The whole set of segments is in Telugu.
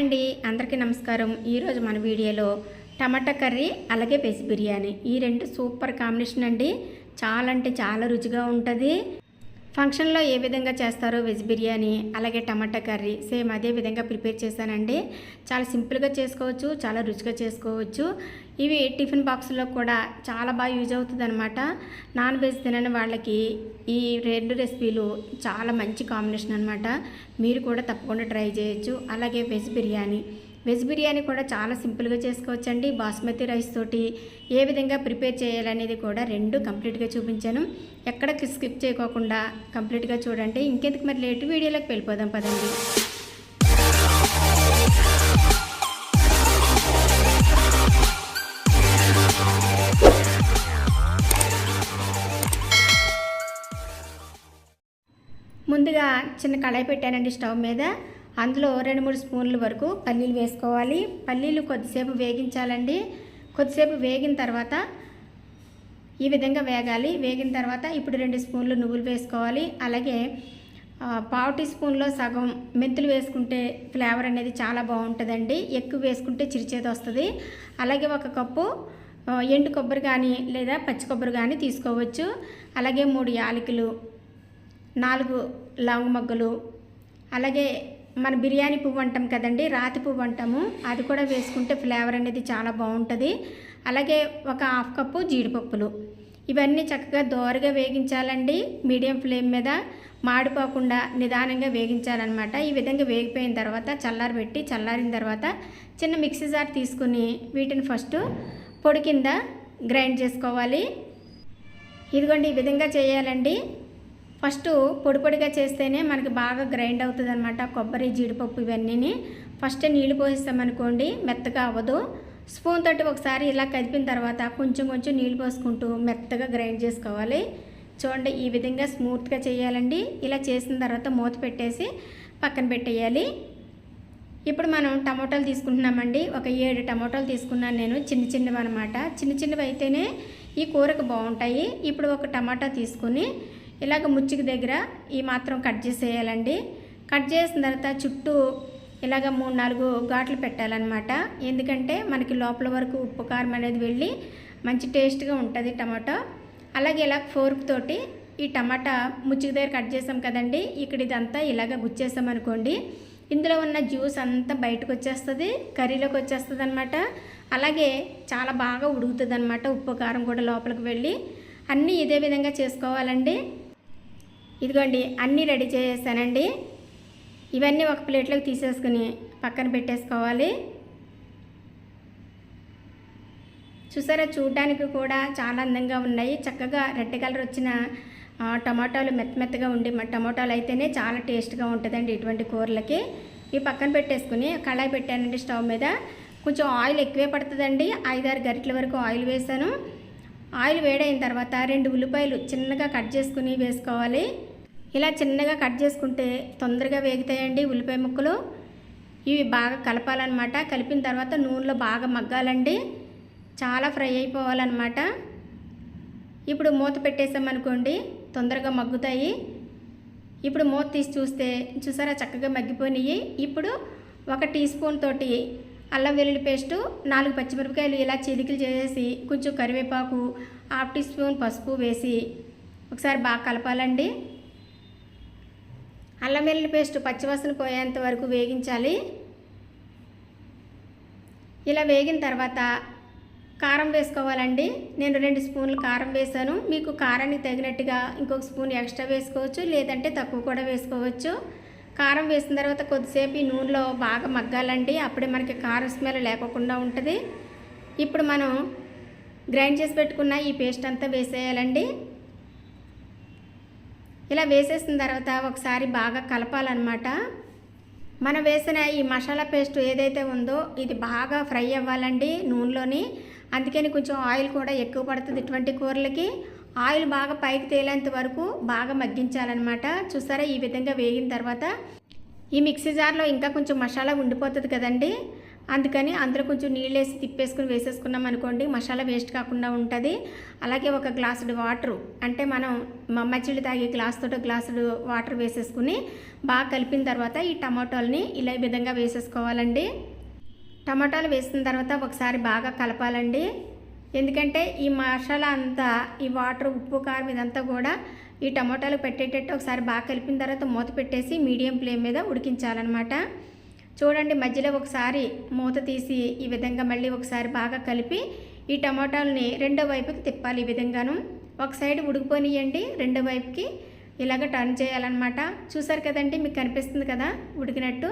అండి. అందరికీ నమస్కారం. ఈరోజు మన వీడియోలో టమాటా కర్రీ అలాగే వెజ్ బిర్యానీ. ఈ రెండు సూపర్ కాంబినేషన్ అండి. చాలా అంటే చాలా రుచిగా ఉంటుంది. ఫంక్షన్లో ఏ విధంగా చేస్తారో వెజ్ బిర్యానీ అలాగే టమాటా కర్రీ సేమ్ అదే విధంగా ప్రిపేర్ చేశానండి. చాలా సింపుల్గా చేసుకోవచ్చు చాలా రుచిగా చేసుకోవచ్చు. ఇవి టిఫిన్ బాక్స్లో కూడా చాలా బాగా యూజ్ అవుతుంది అనమాట నాన్ వెజ్ తినని వాళ్ళకి ఈ రెండు రెసిపీలు చాలా మంచి కాంబినేషన్ అనమాట మీరు కూడా తప్పకుండా ట్రై చేయొచ్చు. అలాగే వెజ్ బిర్యానీ. వెజ్ బిర్యానీ కూడా చాలా సింపుల్గా చేసుకోవచ్చండి. బాస్మతి రైస్ తోటి ఏ విధంగా ప్రిపేర్ చేయాలనేది కూడా రెండు కంప్లీట్గా చూపించాను. ఎక్కడ స్కిప్ చేయకోకుండా కంప్లీట్గా చూడండి. ఇంకెందుకు మరి లేటు? వీడియోలోకి వెళ్ళిపోదాం పదండి. ముందుగా చిన్న కళాయి పెట్టానండి స్టవ్ మీద. అందులో రెండు మూడు స్పూన్ల వరకు పల్లీలు వేసుకోవాలి. పల్లీలు కొద్దిసేపు వేగించాలండి. కొద్దిసేపు వేగిన తర్వాత ఈ విధంగా వేగాలి. వేగిన తర్వాత ఇప్పుడు రెండు స్పూన్లు నువ్వులు వేసుకోవాలి. అలాగే పావు టీ స్పూన్లో సగం మెంతులు వేసుకుంటే ఫ్లేవర్ అనేది చాలా బాగుంటుందండి. ఎక్కువ వేసుకుంటే చిరిచేది వస్తుంది. అలాగే ఒక కప్పు ఎండు కొబ్బరి కానీ లేదా పచ్చి కొబ్బరి కానీ తీసుకోవచ్చు. అలాగే మూడు యాలకులు నాలుగు లాంగ్ మొగ్గలు. అలాగే మన బిర్యానీ పువ్వు అంటాం కదండి రాతి పువ్వు అంటాము. అది కూడా వేసుకుంటే ఫ్లేవర్ అనేది చాలా బాగుంటుంది. అలాగే ఒక హాఫ్ కప్పు జీడిపప్పులు. ఇవన్నీ చక్కగా దోరగా వేగించాలండి. మీడియం ఫ్లేమ్ మీద మాడిపోకుండా నిదానంగా వేగించాలన్నమాట. ఈ విధంగా వేగిపోయిన తర్వాత చల్లారబెట్టి చల్లారిన తర్వాత చిన్న మిక్సీ జార్ తీసుకుని వీటిని ఫస్ట్ పొడి కింద గ్రైండ్ చేసుకోవాలి. ఇదిగోండి ఈ విధంగా చేయాలండి. ఫస్ట్ పొడి పొడిగా చేస్తేనే మనకి బాగా గ్రైండ్ అవుతుంది అనమాట కొబ్బరి జీడిపప్పు ఇవన్నీ ఫస్ట్ నీళ్ళు పోసిస్తామనుకోండి మెత్తగా అవ్వదు. స్పూన్ తోటి ఒకసారి ఇలా కదిపిన తర్వాత కొంచెం కొంచెం నీళ్ళు పోసుకుంటూ మెత్తగా గ్రైండ్ చేసుకోవాలి. చూడండి ఈ విధంగా స్మూత్గా చేయాలండి. ఇలా చేసిన తర్వాత మూత పెట్టేసి పక్కన పెట్టేయాలి. ఇప్పుడు మనం టమోటాలు తీసుకుంటున్నామండి. ఒక ఏడు టమోటాలు తీసుకున్నాను నేను. చిన్న చిన్నవి అనమాట చిన్న చిన్నవి అయితేనే ఈ కూరకు బాగుంటాయి. ఇప్పుడు ఒక టమాటా తీసుకుని ఇలాగ ముచ్చికి దగ్గర ఈ మాత్రం కట్ చేసేయాలండి. కట్ చేసిన తర్వాత చుట్టూ ఇలాగ మూడు నాలుగు ఘాట్లు పెట్టాలన్నమాట. ఎందుకంటే మనకి లోపల వరకు ఉప్పు కారం అనేది వెళ్ళి మంచి టేస్ట్గా ఉంటుంది టమాటో. అలాగే ఇలా ఫోర్క్ తోటి ఈ టమాటా ముచ్చికి దగ్గర కట్ చేసాం కదండి. ఇక్కడ ఇదంతా ఇలాగ గుచ్చేసాం అనుకోండి. ఇందులో ఉన్న జ్యూస్ అంతా బయటకు వచ్చేస్తుంది కర్రీలోకి వచ్చేస్తుంది అనమాట అలాగే చాలా బాగా ఉడుకుతుంది అనమాట ఉప్పు కారం కూడా లోపలికి వెళ్ళి. అన్నీ ఇదే విధంగా చేసుకోవాలండి. ఇదిగోండి అన్నీ రెడీ చేసేసానండి. ఇవన్నీ ఒక ప్లేట్లోకి తీసేసుకుని పక్కన పెట్టేసుకోవాలి. చూసారా చూడడానికి కూడా చాలా అందంగా ఉన్నాయి. చక్కగా రెడ్ కలర్ వచ్చిన టమాటాలు మెత్త మెత్తగా ఉండి టమాటాలు అయితేనే చాలా టేస్ట్గా ఉంటుందండి ఇటువంటి కూరలకి. ఇవి పక్కన పెట్టేసుకుని కళాయి పెట్టానండి స్టవ్ మీద. కొంచెం ఆయిల్ ఎక్కువే పడుతుందండి. ఐదారు గరిటెల వరకు ఆయిల్ వేసాను ఆయిల్ వేడైన తర్వాత రెండు ఉల్లిపాయలు చిన్నగా కట్ చేసుకుని వేసుకోవాలి. ఇలా చిన్నగా కట్ చేసుకుంటే తొందరగా వేగుతాయండి ఉల్లిపాయ ముక్కలు. ఇవి బాగా కలపాలన్నమాట. కలిపిన తర్వాత నూనెలో బాగా మగ్గాలండి. చాలా ఫ్రై అయిపోవాలన్నమాట. ఇప్పుడు మూత పెట్టేసామనుకోండి తొందరగా మగ్గుతాయి. ఇప్పుడు మూత తీసి చూస్తే చూసారా చక్కగా మగ్గిపోయినాయి. ఇప్పుడు ఒక టీ స్పూన్ తోటి అల్లం వెల్లుల్లి పేస్టు నాలుగు పచ్చిమిరపకాయలు ఇలా చిలికలు చేసి కొంచెం కరివేపాకు హాఫ్ టీ స్పూన్ పసుపు వేసి ఒకసారి బాగా కలపాలండి. అల్లం వెల్లుల్లి పేస్ట్ పచ్చివాసన పోయేంత వరకు వేగించాలి. ఇలా వేగిన తర్వాత కారం వేసుకోవాలండి. నేను రెండు స్పూన్లు కారం వేసాను. మీకు కారానికి తగినట్టుగా ఇంకొక స్పూన్ ఎక్స్ట్రా వేసుకోవచ్చు లేదంటే తక్కువ కూడా వేసుకోవచ్చు. కారం వేసిన తర్వాత కొద్దిసేపు ఈ నూనెలో బాగా మగ్గాలండి. అప్పుడే మనకి కారం స్మెల్ లేకుండా ఉంటుంది. ఇప్పుడు మనం గ్రైండ్ చేసి పెట్టుకున్న ఈ పేస్ట్ అంతా వేసేయాలండి. ఇలా వేసేసిన తర్వాత ఒకసారి బాగా కలపాలన్నమాట. మనం వేసిన ఈ మసాలా పేస్ట్ ఏదైతే ఉందో ఇది బాగా ఫ్రై అవ్వాలండి నూనెలోని. అందుకని కొంచెం ఆయిల్ కూడా ఎక్కువ పడుతుంది ఇటువంటి కూరలకి. ఆయిల్ బాగా పైకి తేలేంత వరకు బాగా మగ్గించాలన్నమాట. చూసారా ఈ విధంగా వేగిన తర్వాత. ఈ మిక్సీ జార్లో ఇంకా కొంచెం మసాలా ఉండిపోతుంది కదండి. అందుకని అందులో కొంచెం నీళ్ళు వేసి తిప్పేసుకుని వేసేసుకున్నాం అనుకోండి మసాలా వేస్ట్ కాకుండా ఉంటుంది. అలాగే ఒక గ్లాసుడు వాటరు అంటే మనం మమ్మచ్చిళ్ళు తాగే గ్లాస్ తోటి గ్లాసుడు వాటర్ వేసేసుకుని బాగా కలిపిన తర్వాత ఈ టమాటోలని ఇలా ఈ విధంగా వేసేసుకోవాలండి. టమాటాలు వేసిన తర్వాత ఒకసారి బాగా కలపాలండి. ఎందుకంటే ఈ మసాలా అంతా ఈ వాటర్ ఉప్పు కారం ఇదంతా కూడా ఈ టమాటాలు పెట్టేటట్టు ఒకసారి బాగా కలిపిన తర్వాత మూత పెట్టేసి మీడియం ఫ్లేమ్ మీద ఉడికించాలన్నమాట. చూడండి మధ్యలో ఒకసారి మూత తీసి ఈ విధంగా మళ్ళీ ఒకసారి బాగా కలిపి ఈ టమాటాలని రెండో వైపుకి తిప్పాలి ఈ విధంగాను. ఒక సైడ్ ఉడికిపోనియండి రెండో వైపుకి ఇలాగ టర్న్ చేయాలన్నమాట. చూసారు కదండి మీకు కనిపిస్తుంది కదా ఉడికినట్టు.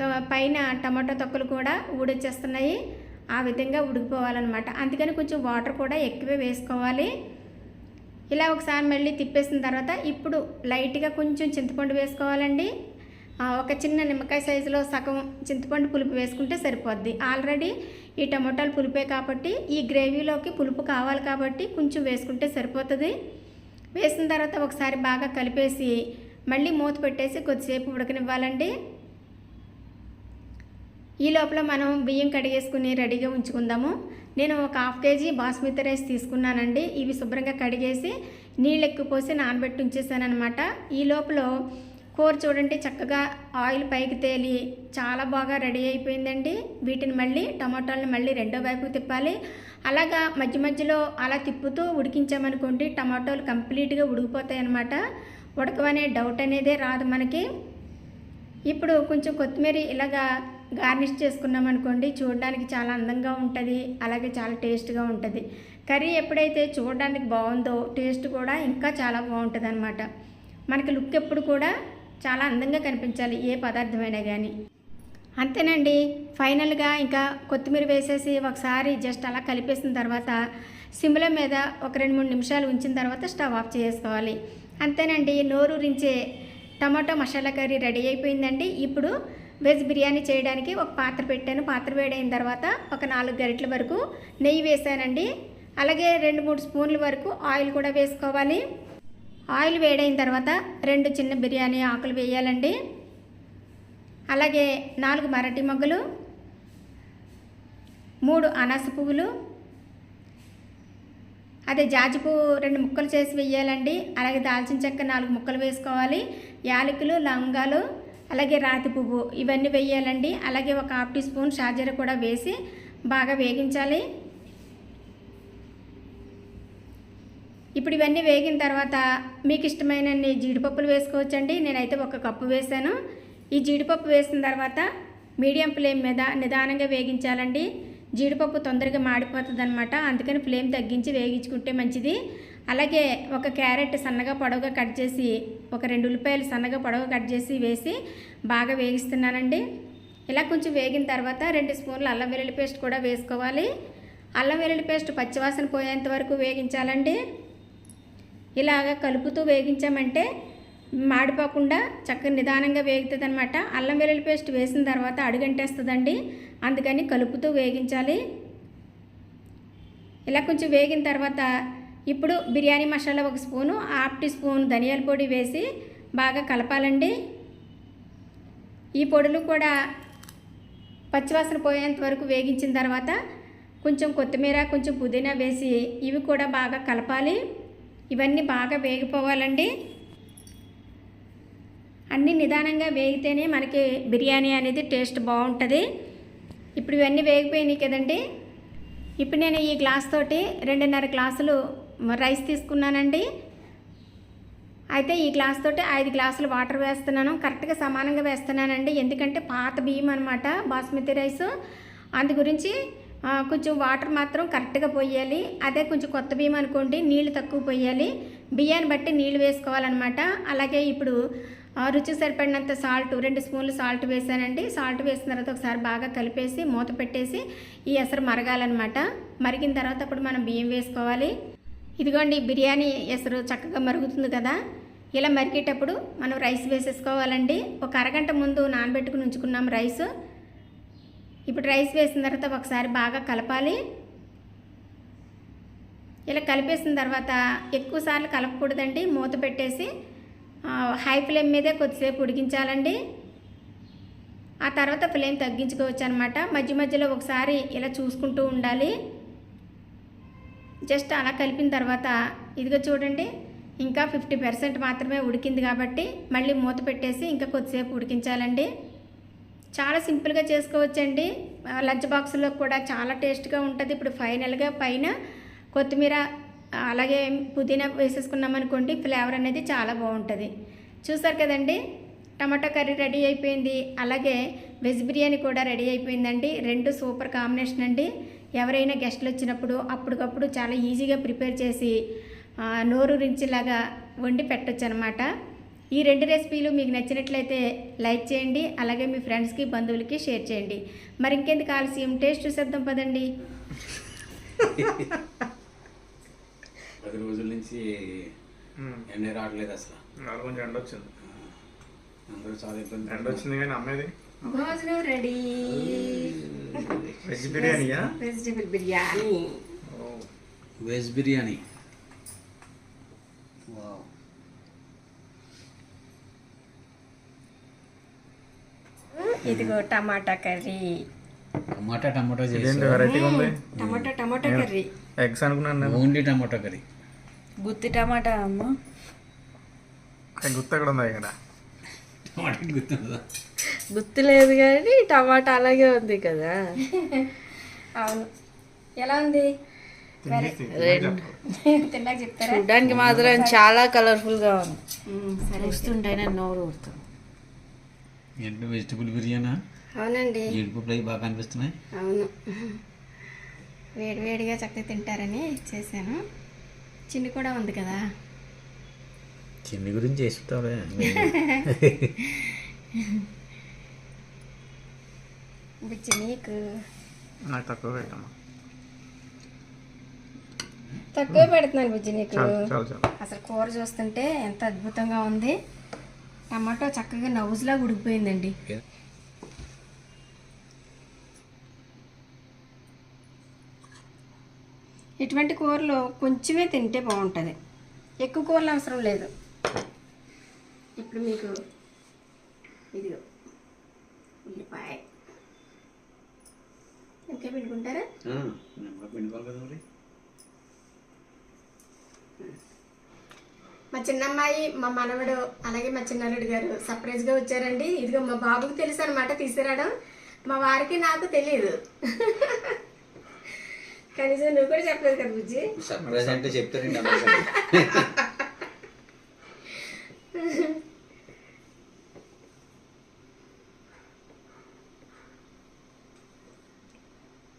తో- పైన టమాటో తొక్కలు కూడా ఊడొచ్చేస్తున్నాయి. ఆ విధంగా ఉడికిపోవాలన్నమాట. అందుకని కొంచెం వాటర్ కూడా ఎక్కువే వేసుకోవాలి. ఇలా ఒకసారి మళ్ళీ తిప్పేసిన తర్వాత ఇప్పుడు లైట్గా కొంచెం చింతపండు వేసుకోవాలండి. ఒక చిన్న నిమ్మకాయ సైజులో సగం చింతపండు పులుపు వేసుకుంటే సరిపోద్ది. ఆల్రెడీ ఈ టమోటాలు పులిపే కాబట్టి ఈ గ్రేవీలోకి పులుపు కావాలి కాబట్టి కొంచెం వేసుకుంటే సరిపోతుంది. వేసిన తర్వాత ఒకసారి బాగా కలిపేసి మళ్ళీ మూత పెట్టేసి కొద్దిసేపు ఉడకనివ్వాలండి. ఈ లోపల మనం బియ్యం కడిగేసుకుని రెడీగా ఉంచుకుందాము. నేను ఒక హాఫ్ కేజీ బాస్మతి రైస్ తీసుకున్నానండి. ఇవి శుభ్రంగా కడిగేసి నీళ్ళు ఎక్కువ పోసి నానబెట్టి ఉంచేసాను అనమాట ఈ లోపల కూర చూడండి చక్కగా ఆయిల్ పైకి తేలి చాలా బాగా రెడీ అయిపోయిందండి. వీటిని మళ్ళీ టమాటాలను మళ్ళీ రెండో వైపుకు తిప్పాలి. అలాగా మధ్య మధ్యలో అలా తిప్పుతూ ఉడికించామనుకోండి టమాటోలు కంప్లీట్గా ఉడికిపోతాయి అన్నమాట ఉడకవనే డౌట్ అనేదే రాదు మనకి. ఇప్పుడు కొంచెం కొత్తిమీర ఇలాగా గార్నిష్ చేసుకున్నాం అనుకోండి చూడడానికి చాలా అందంగా ఉంటుంది అలాగే చాలా టేస్ట్గా ఉంటుంది. కర్రీ ఎప్పుడైతే చూడడానికి బాగుందో టేస్ట్ కూడా ఇంకా చాలా బాగుంటుంది అనమాట మనకి లుక్ ఎప్పుడు కూడా చాలా అందంగా కనిపించాలి ఏ పదార్థమైనా కానీ అంతేనండి. ఫైనల్గా ఇంకా కొత్తిమీర వేసేసి ఒకసారి జస్ట్ అలా కలిపేసిన తర్వాత సిమ్ల మీద ఒక రెండు మూడు నిమిషాలు ఉంచిన తర్వాత స్టవ్ ఆఫ్ చేసుకోవాలి. అంతేనండి. నోరూరించే టమాటో మసాలా కర్రీ రెడీ అయిపోయిందండి. ఇప్పుడు వెజ్ బిర్యానీ చేయడానికి ఒక పాత్ర పెట్టాను. పాత్ర వేడైన తర్వాత ఒక నాలుగు గరిటెల వరకు నెయ్యి వేసానండి. అలాగే రెండు మూడు స్పూన్ల వరకు ఆయిల్ కూడా వేసుకోవాలి. ఆయిల్ వేడైన తర్వాత రెండు చిన్న బిర్యానీ ఆకులు వేయాలండి. అలాగే నాలుగు మరటి మొగ్గలు మూడు అనాస పువ్వులు అదే జాజి పువ్వు రెండు ముక్కలు చేసి వేయాలండి. అలాగే దాల్చిన చెక్క నాలుగు ముక్కలు వేసుకోవాలి. యాలకులు లవంగాలు అలాగే రాతి పువ్వు ఇవన్నీ వేయాలండి. అలాగే ఒక హాఫ్ టీ స్పూన్ షాజీర కూడా వేసి బాగా వేగించాలి. ఇప్పుడు ఇవన్నీ వేగిన తర్వాత మీకు ఇష్టమైనన్ని జీడిపప్పులు వేసుకోవచ్చండి. నేనైతే ఒక కప్పు వేసాను ఈ జీడిపప్పు వేసిన తర్వాత మీడియం ఫ్లేమ్ మీద నిదానంగా వేగించాలండి. జీడిపప్పు తొందరగా మాడిపోతుంది అనమాట అందుకని ఫ్లేమ్ తగ్గించి వేగించుకుంటే మంచిది. అలాగే ఒక క్యారెట్ సన్నగా పొడవుగా కట్ చేసి ఒక రెండు ఉల్లిపాయలు సన్నగా పొడవుగా కట్ చేసి వేసి బాగా వేగిస్తున్నానండి. ఇలా కొంచెం వేగిన తర్వాత రెండు స్పూన్లు అల్లం వెల్లుల్లి పేస్ట్ కూడా వేసుకోవాలి. అల్లం వెల్లుల్లి పేస్ట్ పచ్చివాసన పోయేంత వరకు వేగించాలండి. ఇలాగ కలుపుతూ వేగించామంటే మాడిపోకుండా చక్కగా నిదానంగా వేగుతుంది అనమాట అల్లం వెల్లుల్లి పేస్ట్ వేసిన తర్వాత అడుగంటేస్తుందండి. అందుకని కలుపుతూ వేగించాలి. ఇలా కొంచెం వేగిన తర్వాత ఇప్పుడు బిర్యానీ మసాలా ఒక స్పూను హాఫ్ టీ స్పూన్ ధనియాల పొడి వేసి బాగా కలపాలండి. ఈ పొడులు కూడా పచ్చివాసన పోయేంత వరకు వేగించిన తర్వాత కొంచెం కొత్తిమీర కొంచెం పుదీనా వేసి ఇవి కూడా బాగా కలపాలి. ఇవన్నీ బాగా వేగిపోవాలండి. అన్నీ నిదానంగా వేగితేనే మనకి బిర్యానీ అనేది టేస్ట్ బాగుంటుంది. ఇప్పుడు ఇవన్నీ వేగిపోయినాయి కదండి. ఇప్పుడు నేను ఈ గ్లాస్ తోటి రెండున్నర గ్లాసులు రైస్ తీసుకున్నానండి. అయితే ఈ గ్లాస్ తోటి ఐదు గ్లాసులు వాటర్ వేస్తున్నాను. కరెక్ట్గా సమానంగా వేస్తున్నానండి. ఎందుకంటే పాత బియ్యం అనమాట బాస్మతి రైస్. అందు గురించి కొంచెం వాటర్ మాత్రం కరెక్ట్గా పోయాలి. అదే కొంచెం కొత్త బియ్యం అనుకోండి నీళ్ళు తక్కువ పోయాలి. బియ్యాన్ని బట్టి నీళ్ళు వేసుకోవాలన్నమాట. అలాగే ఇప్పుడు రుచి సరిపడినంత సాల్ట్ రెండు స్పూన్లు సాల్ట్ వేసానండి. సాల్ట్ వేసిన తర్వాత ఒకసారి బాగా కలిపేసి మూత పెట్టేసి ఈ ఎసరు మరగాలన్నమాట. మరిగిన తర్వాత అప్పుడు మనం బియ్యం వేసుకోవాలి. ఇదిగోండి బిర్యానీ ఎసరు చక్కగా మరుగుతుంది కదా. ఇలా మరిగేటప్పుడు మనం రైస్ వేసేసుకోవాలండి. ఒక అరగంట ముందు నానబెట్టుకుని ఉంచుకున్నాం రైస్. ఇప్పుడు రైస్ వేసిన తర్వాత ఒకసారి బాగా కలపాలి. ఇలా కలిపేసిన తర్వాత ఎక్కువ సార్లు కలపకూడదండి. మూత పెట్టేసి హై ఫ్లేమ్ మీదే కొద్దిసేపు ఉడికించాలండి. ఆ తర్వాత ఫ్లేమ్ తగ్గించుకోవచ్చు అనమాట మధ్య మధ్యలో ఒకసారి ఇలా చూసుకుంటూ ఉండాలి. జస్ట్ అలా కలిపిన తర్వాత ఇదిగో చూడండి ఇంకా ఫిఫ్టీ పర్సెంట్ మాత్రమే ఉడికింది కాబట్టి మళ్ళీ మూత పెట్టేసి ఇంకా కొద్దిసేపు ఉడికించాలండి. చాలా సింపుల్గా చేసుకోవచ్చండి. లంచ్ బాక్స్లో కూడా చాలా టేస్ట్గా ఉంటుంది. ఇప్పుడు ఫైనల్గా పైన కొత్తిమీర అలాగే పుదీనా వేసేసుకున్నాం అనుకోండి ఫ్లేవర్ అనేది చాలా బాగుంటుంది. చూసారు కదండి? టమాటా కర్రీ రెడీ అయిపోయింది. అలాగే వెజ్ బిర్యానీ కూడా రెడీ అయిపోయిందండి. రెండు సూపర్ కాంబినేషన్ అండి. ఎవరైనా గెస్ట్లు వచ్చినప్పుడు అప్పటికప్పుడు చాలా ఈజీగా ప్రిపేర్ చేసి నోరు రించిలాగా వండి పెట్టొచ్చు అనమాట ఈ రెండు రెసిపీలు మీకు నచ్చినట్లయితే లైక్ చేయండి అలాగే మీ ఫ్రెండ్స్కి బంధువులకి షేర్ చేయండి. మరి ఇంకెందుకు ఆలస్యం? టేస్ట్ చూసేద్దాం పదండి. పది రోజుల నుంచి ఎండ రావట్లేదు అసలు. నాకు కొంచెం ఎండ వచ్చింది. అందరూ చాలా ఇబ్బంది ఎండ వచ్చింది కానీ అమ్మేది? భోజనం రెడీ. వెజ్ బిర్యానీయా? వెజిటబుల్ బిర్యానీ. ఓ, వెజ్ బిర్యానీ. వావ్. ఇదిగో టమాటా కర్రీ. టమాటా టమాటా ఇదేంటి చేసి వెరైటీగా ఉంది టమాటా టమాటా కర్రీ. ఎగ్స్ అనుకున్నాను నేను. ఓన్లీ టమాటా కర్రీ. గుత్తి టమాటా అమ్మ. ఏ గుర్తు ఎక్కడ ఉంది ఇక్కడ? గుత్తి లేదు కానీ టమాటా అలాగే ఉంది కదా. అవును. ఎలా ఉంది? చూడడానికి మాత్రం చాలా కలర్ఫుల్గా ఉంది. చూస్తుంటేనే నోరు ఊరుతుంది. ఏంటి వెజిటబుల్ బిర్యానా? అవునండి. జీడిపప్పు ఫ్రై బాగా అనిపిస్తున్నాయి అవును. వేడివేడిగా చక్కగా తింటారని చేశాను. చిన్ని కూడా ఉంది కదా? చిన్ని గురించి చేస్తుంటావే బుజ్జి నీకు నాకు తక్కువ పెట్టమ్మా. తక్కువ పెడుతున్నాను బుజ్జి నీకు. అసలు కూర చూస్తుంటే ఎంత అద్భుతంగా ఉంది. టమాటో చక్కగా నవ్వులా ఉడికిపోయిందండి. ఇటువంటి కూరలు కొంచెమే తింటే బాగుంటుంది. ఎక్కువ కూరలు అవసరం లేదు. ఇప్పుడు మీకు ఇదిగో ఉల్లిపాయ. ఇంకా పెట్టుకుంటారా నెమ్మగా పిండుకోవాలి కదా మరి మా చిన్నమ్మాయి మా మనవడు అలాగే మా చిన్నల్లుడు గారు సర్ప్రైజ్గా వచ్చారండి. ఇదిగో మా బాబుకి తెలుసు అనమాట తీసుకురావడం. మా వారికి నాకు తెలియదు కనీసం నువ్వు కూడా చెప్పలేదు కదా బుజ్జి? సర్ప్రైజ్ అంటే చెప్తారండి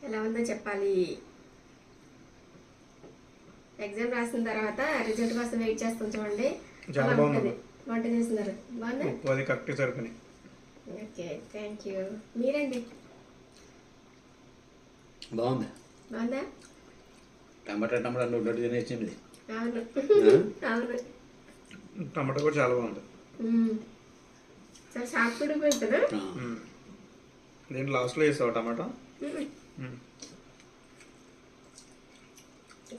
ఎలా ఉందో చెప్పాలి. ఎగ్జామ్ రాసిన తర్వాత రిజల్ట్ కోసం వెయిట్ చేస్తాం చూడండి. చాలా బాగుంది. వంట చేస్తున్నారు. బాగుందా? అది కరెక్ట్ సరిపోయి ఓకే థ్యాంక్ యూ మీరండి. బాగుంది. బాగుందా? టమాటా టమాటా నోట్లో తినేసింది అవును. అవును. టమాటా కూడా చాలా బాగుంది. చాలా షార్ప్ కూడా పోయింది కదా మ్మ్. దీంట్లో లాస్ట్లో వేస్తావు టమాటా.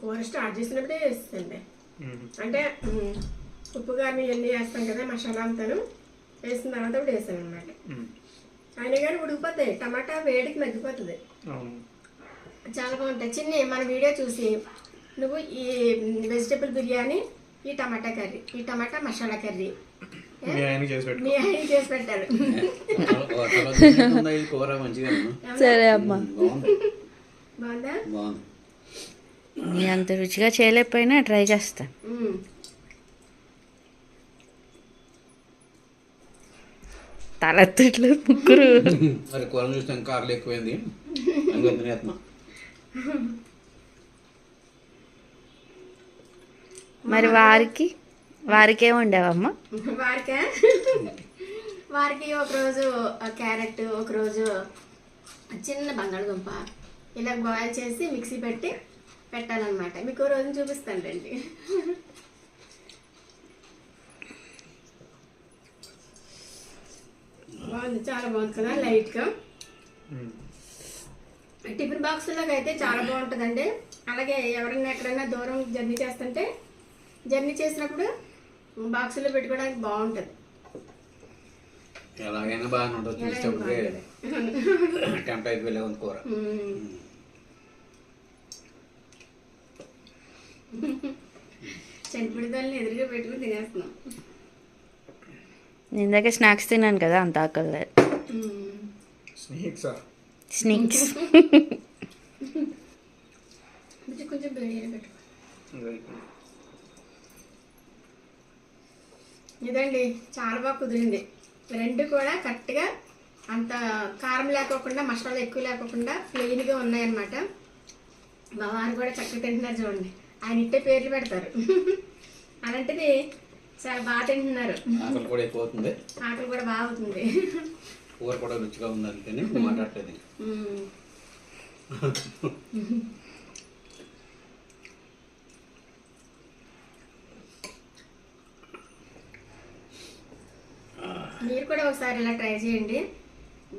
కూర స్టార్ట్ చేసినప్పుడే వేస్తుంది. అంటే ఉప్పు కానీ ఇవన్నీ వేస్తాం కదా మసాలా అంతాను. వేసిన తర్వాత కూడా వేసాను అనమాట. అయినా కానీ ఉడికిపోతాయి. టమాటా వేడికి మగ్గిపోతుంది. అవును. చాలా బాగుంటాయి. చిన్ని మన వీడియో చూసి నువ్వు ఈ వెజిటబుల్ బిర్యానీ ఈ టమాటా కర్రీ ఈ టమాటా మసాలా కర్రీ చేసి పెట్టు మీ ఆయన చేసి పెట్టారు. ఈ కూర మంచిగా ఉంది. సరే అమ్మా. బాగుంది. నీ అంత రుచిగా చేయలేకపోయినా ట్రై చేస్తా. తలెత్తట్లు ముగ్గురు. మరి కూర చూస్తే ఇంకా ఆకలి ఎక్కువైంది. మరి వారికి వారికి ఏమి ఉండేవమ్మా వారికా? వారికి ఒకరోజు క్యారెట్ ఒకరోజు చిన్న బంగాళదుంప. ఇలా బాయిల్ చేసి మిక్సీ పెట్టి పెట్టాలన్నమాట మీకు రోజు చూపిస్తాను రండి. బాగుంది చాలా బాగుంది కదా లైట్గా. టిఫిన్ బాక్సులోకి అయితే చాలా బాగుంటుందండి. అలాగే ఎవరైనా ఎక్కడైనా దూరం జర్నీ చేస్తుంటే జర్నీ చేసినప్పుడు బాక్సులో పెట్టుకోవడానికి బాగుంటుంది. ఎలాగైనా బాగానే ఉంటుంది ఉంది కూర. చనిపిడిదాన్ని ఎదురుగా పెట్టుకుని తినేస్తున్నాం. నేను ఇందాక స్నాక్స్ తిన్నాను కదా అంత ఆకలి. స్నేక్సా? కొంచెం కొంచెం బిర్యానీ పెట్టుకో. ఇదండి చాలా బాగా కుదిరింది. రెండు కూడా కరెక్ట్గా అంత కారం లేకోకుండా మసాలా ఎక్కువ లేకోకుండా ప్లెయిన్గా ఉన్నాయన్నమాట. మా వారు కూడా చక్కగా తింటున్నారు చూడండి. ఆయన ఇట్టే పేర్లు పెడతారు. అలాంటిది చాలా బాగా తింటున్నారు. ఆకలి కూడా ఎక్కువ అవుతుంది. ఆకలి కూడా బాగా అవుతుంది. కూర కూడా రుచిగా ఉంది అందుకని మాట్లాడలేదు. మీరు కూడా ఒకసారి ఇలా ట్రై చేయండి.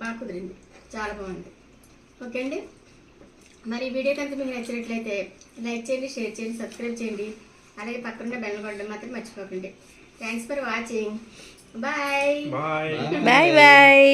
బాగా కుదిరింది. చాలా బాగుంది. ఓకే అండి? మరి ఈ వీడియో కనుక మీకు నచ్చినట్లయితే లైక్ చేయండి షేర్ చేయండి సబ్స్క్రైబ్ చేయండి. అలాగే పక్కన బెల్ కొట్టడం మాత్రం మర్చిపోకండి. Thanks for watching bye bye bye bye